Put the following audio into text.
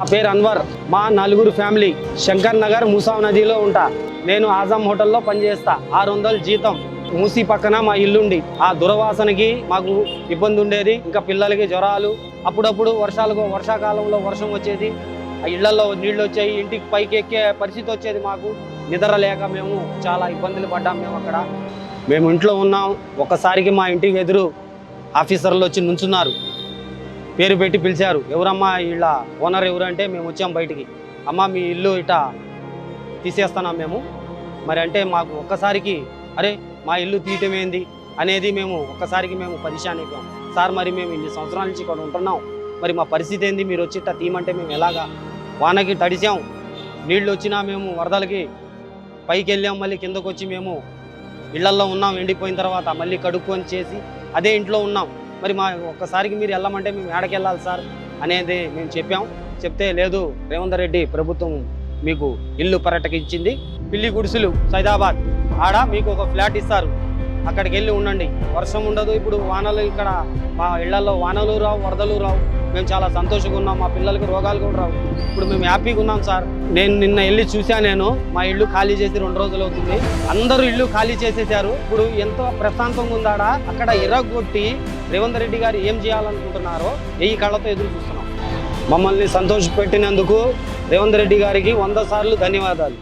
నా పేరు అన్వర్. మా నలుగురు ఫ్యామిలీ శంకర్ నగర్ మూసా నదిలో ఉంటా. నేను ఆజాం హోటల్లో పనిచేస్తా. ఆరు వందల జీతం మూసి పక్కన మా ఇల్లుండి. ఆ దురవాసనకి మాకు ఇబ్బంది ఉండేది ఇంకా పిల్లలకి జ్వరాలు. అప్పుడప్పుడు వర్షాలకు వర్షాకాలంలో వర్షం వచ్చేది. ఆ ఇళ్ళలో నీళ్ళు వచ్చాయి ఇంటికి పైకి ఎక్కే పరిస్థితి వచ్చేది మాకు. నిద్ర లేక మేము చాలా ఇబ్బందులు పడ్డాం మేము అక్కడ. మేము ఇంట్లో ఉన్నాం. ఒక్కసారికి మా ఇంటికి ఎదురు ఆఫీసర్లు వచ్చి నుంచున్నారు. పేరు పెట్టి పిలిచారు. ఎవరమ్మా వీళ్ళ ఓనర్ ఎవరు అంటే మేము వచ్చాం బయటికి. అమ్మ మీ ఇల్లు ఇట తీసేస్తున్నాం మేము. మరి అంటే మాకు ఒక్కసారికి అరే మా ఇల్లు తీయటం ఏంది అనేది మేము ఒక్కసారికి మేము పరిశాన్ అయిపోయాం. సార్ మరి మేము ఇన్ని సంవత్సరాల నుంచి ఇక్కడ ఉంటున్నాం. మరి మా పరిస్థితి ఏంది? మీరు వచ్చి ఇట్ట తీయమంటే మేము ఎలాగా? వానకి తడిసాం నీళ్ళు వచ్చినా మేము వరదలకి పైకి వెళ్ళాం మళ్ళీ కిందకు వచ్చి మేము ఇళ్ళల్లో ఉన్నాం. ఎండిపోయిన తర్వాత మళ్ళీ కడుక్కొని చేసి అదే ఇంట్లో ఉన్నాం. మరి మా ఒక్కసారికి మీరు వెళ్ళమంటే మేము ఏడకి వెళ్ళాలి సార్ అనేది మేము చెప్పాం. చెప్తే లేదు రేవంత్ రెడ్డి ప్రభుత్వం మీకు ఇల్లు పర్యటక ఇచ్చింది. పిల్లి గుడిసెలు సైదాబాద్ ఆడ మీకు ఒక ఫ్లాట్ ఇస్తారు. అక్కడికి వెళ్ళి ఉండండి. వర్షం ఉండదు ఇప్పుడు వానలు ఇక్కడ మా ఇళ్ళలో వానలు రావు వరదలు రావు. మేము చాలా సంతోషంగా ఉన్నాం మా పిల్లలకి రోగాలు కూడా రావు. ఇప్పుడు మేము హ్యాపీగా ఉన్నాం సార్. నేను నిన్న వెళ్ళి చూసా నేను మా ఇల్లు ఖాళీ చేసి రెండు రోజులు అవుతుంది. అందరూ ఇల్లు ఖాళీ చేసేసారు ఇప్పుడు ఎంతో ప్రశాంతంగా ఉందాడ? అక్కడ ఇరగొట్టి రేవంత్ రెడ్డి గారు ఏం చేయాలనుకుంటున్నారో ఈ కళ్ళతో ఎదురు చూస్తున్నాం. మమ్మల్ని సంతోష పెట్టినందుకు రేవంత్ రెడ్డి గారికి వంద సార్లు ధన్యవాదాలు.